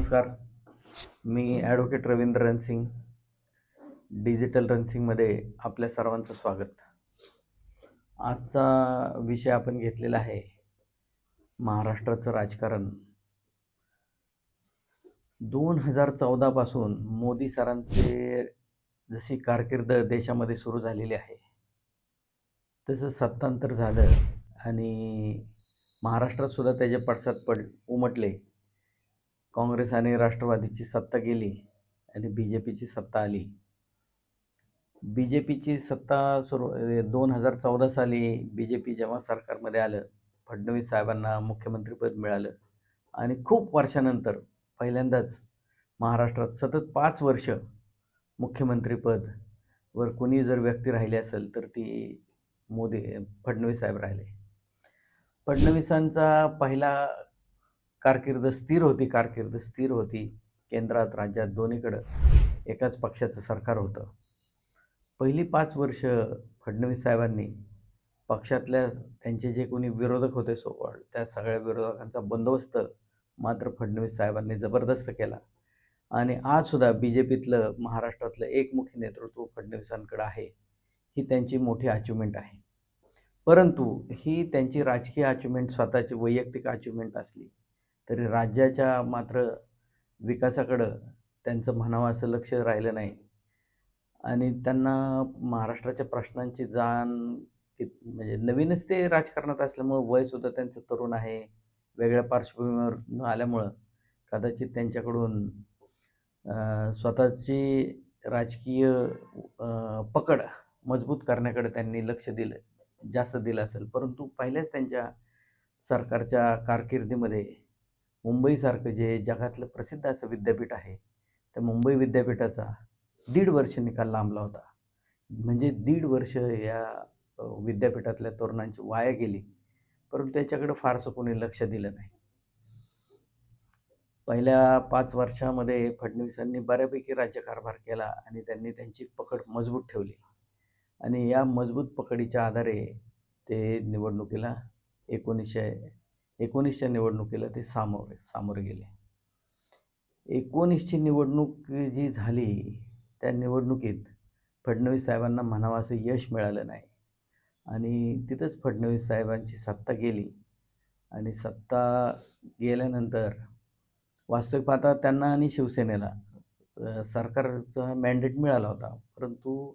नमस्कार. मी advocate Ravindra Ransing digital रणसिंगमध्ये आपल्या सर्वांचं स्वागत. आजचा विषय आपण घेतलेला आहे महाराष्ट्राचं राजकारण. दोन हजार चौदापासून मोदी सरांचे जशी कारकीर्द देशामध्ये सुरू झालेली आहे तसं सत्तांतर झालं आणि महाराष्ट्रात सुद्धा त्याचे पडसाद पड उमटले. काँग्रेस आणि राष्ट्रवादीची सत्ता गेली आणि बी जे पीची सत्ता आली. बी जे पीची सत्ता सुरू दोन हजार चौदा साली बी जे पी जेव्हा सरकारमध्ये आलं फडणवीस साहेबांना मुख्यमंत्रीपद मिळालं आणि खूप वर्षानंतर पहिल्यांदाच महाराष्ट्रात सतत पाच वर्ष मुख्यमंत्रीपद वर कोणी जर व्यक्ती राहिली असेल तर ती मोदी फडणवीस साहेब राहिले. फडणवीसांचा पहिला कारकीर्द स्थिर होती कारकीर्द स्थिर होती. केंद्रात राज्यात दोन्हीकडं एकाच पक्षाचं सरकार होतं. पहिली पाच वर्ष फडणवीस साहेबांनी पक्षातल्या त्यांचे जे कोणी विरोधक होते सोबत त्या सगळ्या विरोधकांचा बंदोबस्त मात्र फडणवीस साहेबांनी जबरदस्त केला. आणि आजसुद्धा बी जे पीतलं महाराष्ट्रातलं एकमुखी नेतृत्व फडणवीसांकडं आहे ही त्यांची मोठी अचिव्हमेंट आहे. परंतु ही त्यांची राजकीय अचिव्हमेंट स्वतःची वैयक्तिक अचिव्हमेंट असली तरी राज्याच्या मात्र विकासाकडं त्यांचं म्हणावं असं लक्ष राहिलं नाही. आणि त्यांना महाराष्ट्राच्या प्रश्नांची जाण की म्हणजे नवीनच ते राजकारणात असल्यामुळं वयसुद्धा त्यांचं तरुण आहे. वेगळ्या पार्श्वभूमीवर आल्यामुळं कदाचित त्यांच्याकडून स्वतःची राजकीय पकड मजबूत करण्याकडे त्यांनी लक्ष दिलं जास्त दिलं असेल. परंतु पहिल्याच त्यांच्या सरकारच्या कारकिर्दीमध्ये मुंबईसारखं जे जगातलं प्रसिद्ध असं विद्यापीठ आहे त्या मुंबई विद्यापीठाचा दीड वर्ष निकाल लांबला होता. म्हणजे दीड वर्ष या विद्यापीठातल्या तरुणांची वाया गेली परंतु त्याच्याकडे फारसं कोणी लक्ष दिलं नाही. पहिल्या पाच वर्षामध्ये फडणवीसांनी बऱ्यापैकी राज्यकारभार केला आणि त्यांनी त्यांची पकड मजबूत ठेवली. आणि या मजबूत पकडीच्या आधारे ते निवडणुकीला एकोणीसशे एकोणीसच्या निवडणुकीला ते सामोरे सामोरे गेले. एकोणीसची निवडणूक जी झाली त्या निवडणुकीत फडणवीस साहेबांना म्हणावं असं यश मिळालं नाही. आणि तिथंच फडणवीस साहेबांची सत्ता गेली. आणि सत्ता गेल्यानंतर वास्तविक पाहता त्यांना आणि शिवसेनेला सरकारचा मॅन्डेट मिळाला होता. परंतु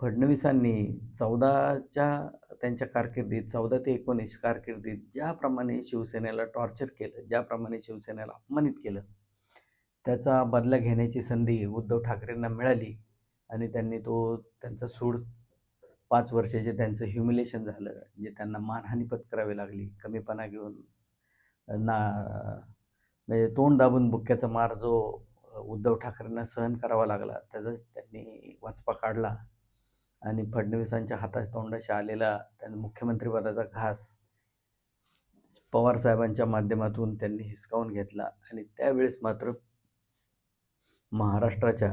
फडणवीसांनी चौदाच्या त्यांच्या कारकिर्दीत चौदा ते एकोणीस कारकिर्दीत ज्याप्रमाणे शिवसेनेला टॉर्चर केलं ज्याप्रमाणे शिवसेनेला अपमानित केलं त्याचा बदला घेण्याची संधी उद्धव ठाकरेंना मिळाली आणि त्यांनी तो त्यांचा सूड पाच वर्षाचे त्यांचं ह्युमिलेशन झालं जे त्यांना मानहानी पत्करावी लागली कमीपणा घेऊन ना म्हणजे तोंड दाबून बुक्क्याचा मार जो उद्धव ठाकरेंना सहन करावा लागला त्याचाच त्यांनी वाचपा काढला. आणि फडणवीसांच्या हाताश तोंडाशी आलेला त्यांना मुख्यमंत्रीपदाचा घास पवारसाहेबांच्या माध्यमातून त्यांनी हिसकावून घेतला. आणि त्यावेळेस मात्र महाराष्ट्राच्या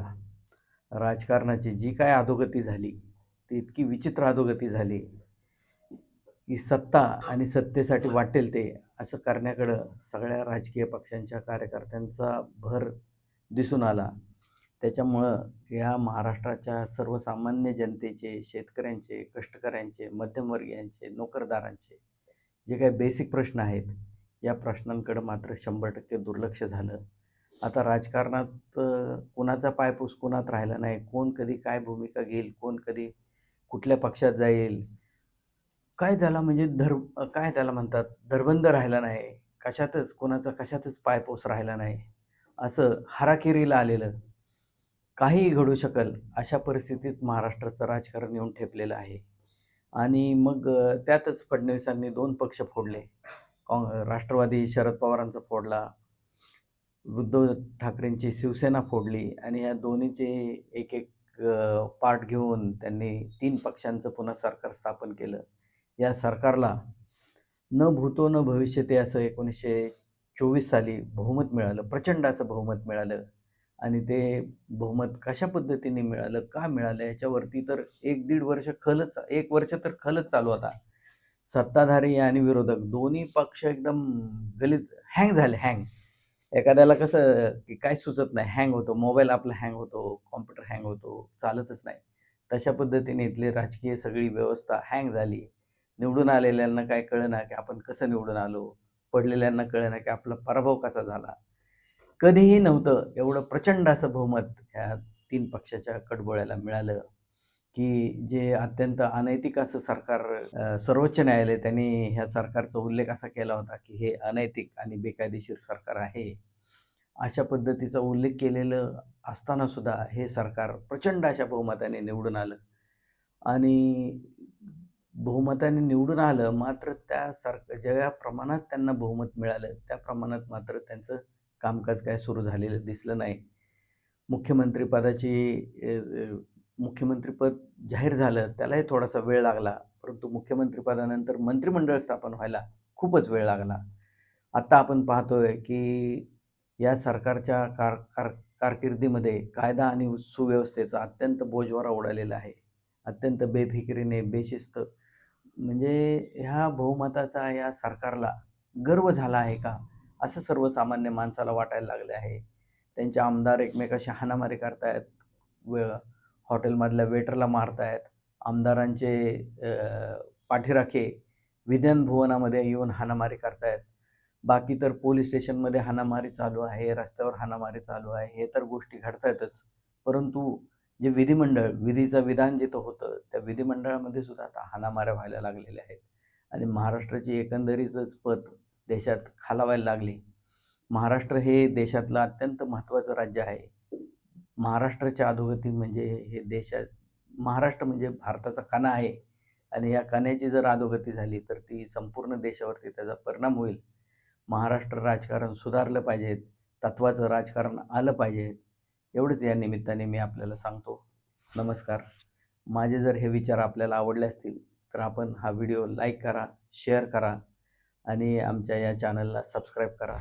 राजकारणाची जी काय अधोगती झाली ती इतकी विचित्र अधोगती झाली की सत्ता आणि सत्तेसाठी वाटेल ते असं करण्याकडं सगळ्या राजकीय पक्षांच्या कार्यकर्त्यांचा भर दिसून आला. त्याच्यामुळं ह्या महाराष्ट्राच्या सर्वसामान्य जनतेचे शेतकऱ्यांचे कष्टकऱ्यांचे मध्यमवर्गीयांचे नोकरदारांचे जे काही बेसिक प्रश्न आहेत या प्रश्नांकडं मात्र शंभर टक्के दुर्लक्ष झालं. आता राजकारणात कोणाचा पायपूस कोणात राहिला नाही. कोण कधी काय भूमिका घेईल कोण कधी कुठल्या पक्षात जाईल. काय झाला म्हणजे धर काय त्याला म्हणतात धरबंद राहिला नाही. कशातच कोणाचा कशातच पायपोस राहिला नाही. असं हाराखेरीला आलेलं. काहीही घडू शकल अशा परिस्थितीत महाराष्ट्राचं राजकारण येऊन ठेपलेलं आहे. आणि मग त्यातच फडणवीसांनी दोन पक्ष फोडले. काँग राष्ट्रवादी शरद पवारांचा फोडला. उद्धव ठाकरेंची शिवसेना फोडली. आणि या दोन्हीचे एक एक पार्ट घेऊन त्यांनी तीन पक्षांचं पुन्हा सरकार स्थापन केलं. या सरकारला न भूतो न भविष्यते असं एकोणीसशे चोवीस साली बहुमत मिळालं. प्रचंड असं बहुमत मिळालं. आणि ते बहुमत कशा पद्धतीने मिळालं का मिळालं याच्यावरती तर एक दीड वर्ष खलच एक वर्ष तर खलच चालू होता सत्ताधारी आणि विरोधक दोन्ही पक्ष एकदम गलित हँग झाले हँग एखाद्याला कसं की काय सुचत नाही हँग होतो मोबाईल आपला हँग होतो कॉम्प्युटर हँग होतो चालतच नाही. तशा पद्धतीने इथली राजकीय सगळी व्यवस्था हँग झाली. निवडून आलेल्यांना काय कळेना की आपण कसं निवडून आलो पडलेल्यांना कळेना की आपला पराभव कसा झाला. कधीही नव्हतं. एवढं प्रचंड असं बहुमत ह्या तीन पक्षाच्या कडबोळ्याला मिळालं की जे अत्यंत अनैतिक असं सरकार सर्वोच्च न्यायालय त्यांनी ह्या सरकारचा उल्लेख असा केला होता की हे अनैतिक आणि बेकायदेशीर सरकार आहे. अशा पद्धतीचा उल्लेख केलेलं असताना सुद्धा हे सरकार प्रचंड अशा बहुमताने निवडून आलं. आणि बहुमताने निवडून आलं मात्र त्या सर ज्या प्रमाणात त्यांना बहुमत मिळालं त्या प्रमाणात मात्र त्यांचं कामकाज काय सुरू झालेलं दिसलं नाही. मुख्यमंत्रीपदाची मुख्यमंत्रीपद जाहीर झालं त्यालाही थोडासा वेळ लागला. परंतु मुख्यमंत्रीपदानंतर मंत्रिमंडळ स्थापन व्हायला खूपच वेळ लागला. आत्ता आपण पाहतोय की या सरकारच्या कार कार कारकिर्दीमध्ये कायदा आणि सुव्यवस्थेचा अत्यंत बोजवारा उडालेला आहे. अत्यंत बेफिकिरीने बेशिस्त. म्हणजे ह्या बहुमताचा या सरकारला गर्व झाला आहे का? असं सर्वसामान्य माणसाला वाटायला लागले आहे. त्यांचे आमदार एकमेकाशी हाणामारी करतायत. व हॉटेलमधल्या वेटरला मारतायत. आमदारांचे पाठीराखे विधान येऊन हाणामारी करतायत. बाकी तर पोलीस स्टेशनमध्ये हाणामारी चालू आहे रस्त्यावर हाणामारी चालू आहे हे तर गोष्टी घडतायतच. परंतु जे विधिमंडळ विधीचं विधान जिथं होतं त्या विधिमंडळामध्ये सुद्धा आता हाणामाऱ्या व्हायला लागलेल्या आहेत. आणि महाराष्ट्राची एकंदरीतच पत देशात खालावायला लागली. महाराष्ट्र हे देशातलं अत्यंत महत्त्वाचं राज्य आहे. महाराष्ट्राच्या अधोगती म्हणजे हे देशात महाराष्ट्र म्हणजे भारताचा कणा आहे. आणि या कण्याची जर अधोगती झाली तर ती संपूर्ण देशावरती त्याचा परिणाम होईल. महाराष्ट्र राजकारण सुधारलं पाहिजे. तत्वाचं राजकारण आलं पाहिजे. एवढंच या निमित्ताने मी आपल्याला सांगतो. नमस्कार. माझे जर हे विचार आपल्याला आवडले असतील तर आपण हा व्हिडिओ लाईक करा शेअर करा. आणि आमच्या या चॅनलला सबस्क्राईब करा.